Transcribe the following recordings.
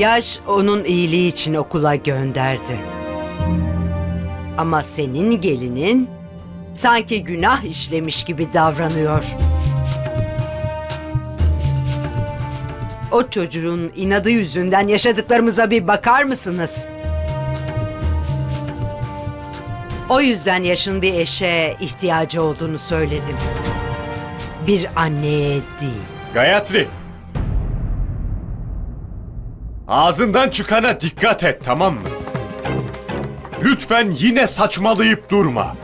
Yaş onun iyiliği için okula gönderdi. Ama senin gelinin sanki günah işlemiş gibi davranıyor. O çocuğun inadı yüzünden yaşadıklarımıza bir bakar mısınız? O yüzden yaşın bir eşe ihtiyacı olduğunu söyledim. Bir anneye değil. Gayatri. Ağzından çıkana dikkat et tamam mı? Lütfen yine saçmalayıp durma.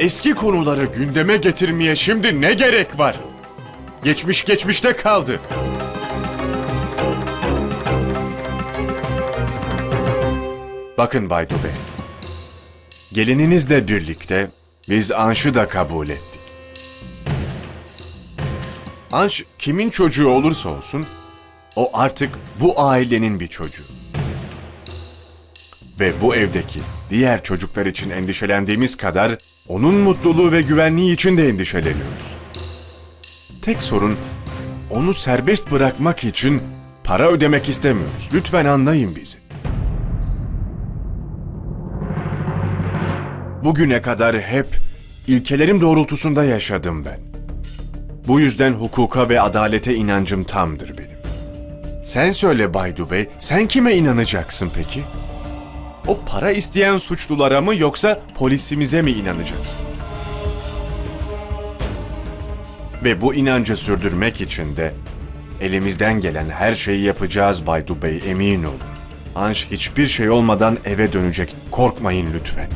Eski konuları gündeme getirmeye şimdi ne gerek var? Geçmiş geçmişte kaldı. Bakın Bay Dube. Gelininizle birlikte biz Anş'ı da kabul ettik. Anş kimin çocuğu olursa olsun o artık bu ailenin bir çocuğu. Ve bu evdeki diğer çocuklar için endişelendiğimiz kadar onun mutluluğu ve güvenliği için de endişeleniyoruz. Tek sorun onu serbest bırakmak için para ödemek istemiyoruz. Lütfen anlayın bizi. Bugüne kadar hep ilkelerim doğrultusunda yaşadım ben. Bu yüzden hukuka ve adalete inancım tamdır benim. Sen söyle Baydu Bey, sen kime inanacaksın peki? O para isteyen suçlulara mı yoksa polisimize mi inanacaksın? Ve bu inancı sürdürmek için de elimizden gelen her şeyi yapacağız Baydu Bey, emin olun. Anş hiçbir şey olmadan eve dönecek. Korkmayın lütfen.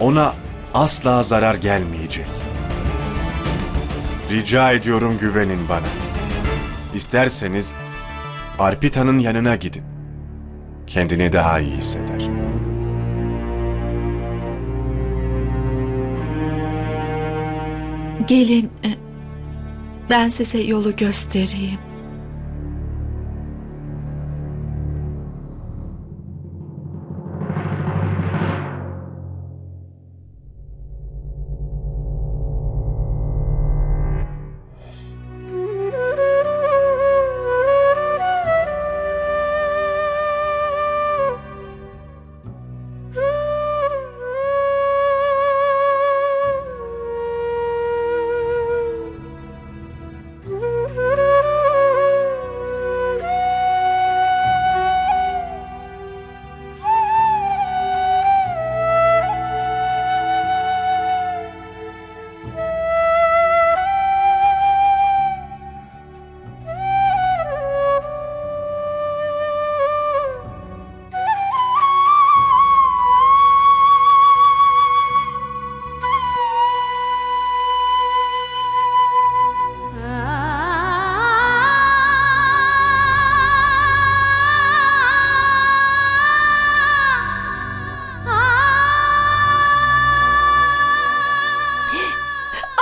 Ona asla zarar gelmeyecek. Rica ediyorum güvenin bana. İsterseniz Arpita'nın yanına gidin. Kendini daha iyi hisseder. Gelin, e, ben size yolu göstereyim.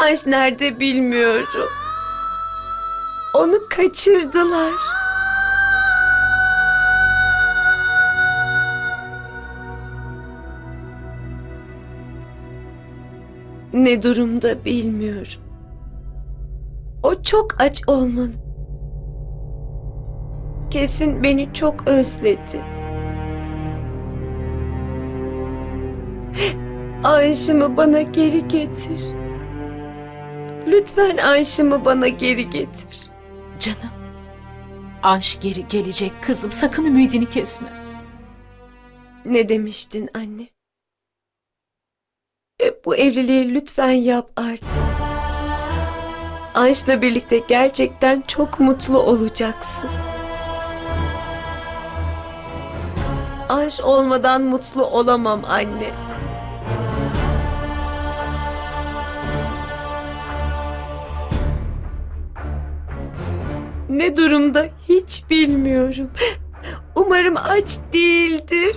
Anş nerede bilmiyorum. Onu kaçırdılar. Ne durumda bilmiyorum. O çok aç olmalı. Kesin beni çok özledi. Ayşımı bana geri getir. Lütfen Ayşımı bana geri getir. Canım. Anş geri gelecek kızım. Sakın ümidini kesme. Ne demiştin anne? E, bu evliliği lütfen yap artık. Anş'la birlikte gerçekten çok mutlu olacaksın. Anş olmadan mutlu olamam anne. Ne durumda hiç bilmiyorum. Umarım aç değildir.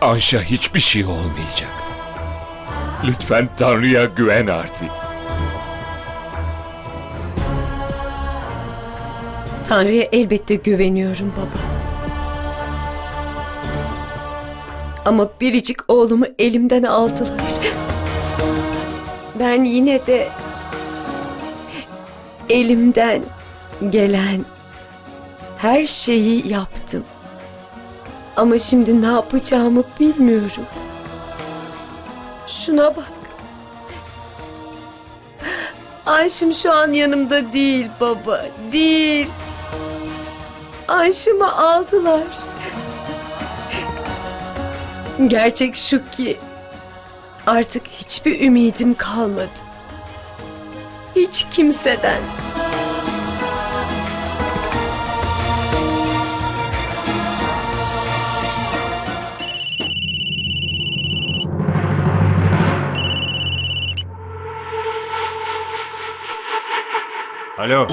Anş'a hiçbir şey olmayacak. Lütfen Tanrı'ya güven artık. Tanrı'ya elbette güveniyorum baba. Ama biricik oğlumu elimden aldılar. Ben yine de elimden gelen her şeyi yaptım. Ama şimdi ne yapacağımı bilmiyorum. Şuna bak. Ayşim şu an yanımda değil baba, değil. Ayşım'ı aldılar. Gerçek şu ki artık hiçbir ümidim kalmadı. Hiç kimseden. Alo.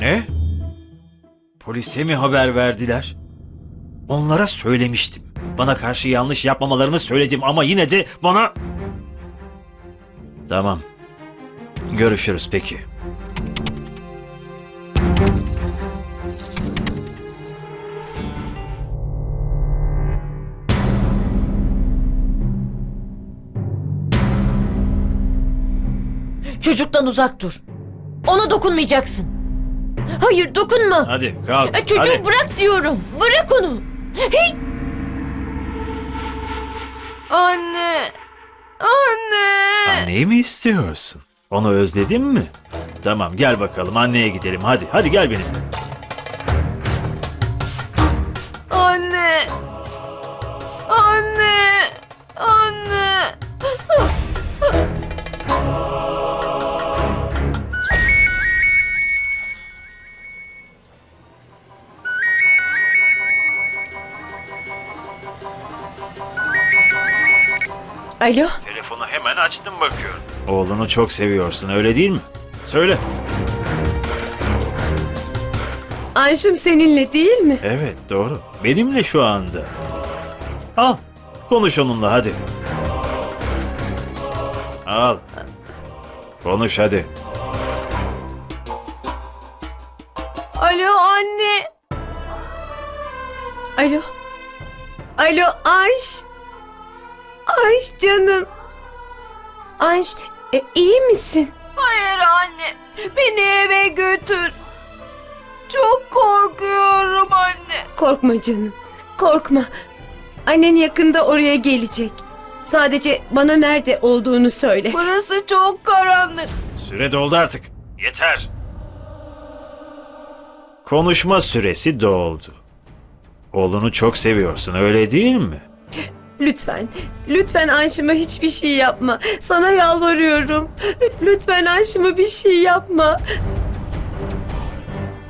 Ne? Polise mi haber verdiler? Onlara söylemiştim. Bana karşı yanlış yapmamalarını söyledim ama yine de bana... Tamam. Görüşürüz peki. Çocuktan uzak dur. Ona dokunmayacaksın. Hayır dokunma. Hadi kalk. E, Çocuğu hadi. bırak diyorum. Bırak onu. Hey. Anne! Anne! Anneyi mi istiyorsun? Onu özledin mi? Tamam gel bakalım anneye gidelim hadi. Hadi gel benimle. Anne! Anne! Anne! Alo? Hemen açtım bakıyorum. Oğlunu çok seviyorsun öyle değil mi? Söyle. Ayşem seninle değil mi? Evet doğru. Benimle şu anda. Al. Konuş onunla hadi. Al. Konuş hadi. Alo anne. Alo. Alo Ayş. Ayş canım. Ayş e, iyi misin? Hayır anne. Beni eve götür. Çok korkuyorum anne. Korkma canım. Korkma. Annen yakında oraya gelecek. Sadece bana nerede olduğunu söyle. Burası çok karanlık. Süre doldu artık. Yeter. Konuşma süresi doldu. Oğlunu çok seviyorsun öyle değil mi? Lütfen, lütfen Ayşem'e hiçbir şey yapma. Sana yalvarıyorum. Lütfen Ayşem'e bir şey yapma.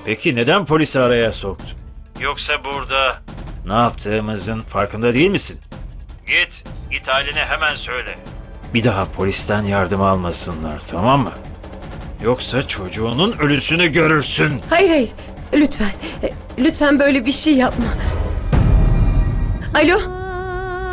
Peki neden polisi araya soktun? Yoksa burada ne yaptığımızın farkında değil misin? Git, git ailene hemen söyle. Bir daha polisten yardım almasınlar tamam mı? Yoksa çocuğunun ölüsünü görürsün. Hayır hayır, lütfen. Lütfen böyle bir şey yapma. Alo?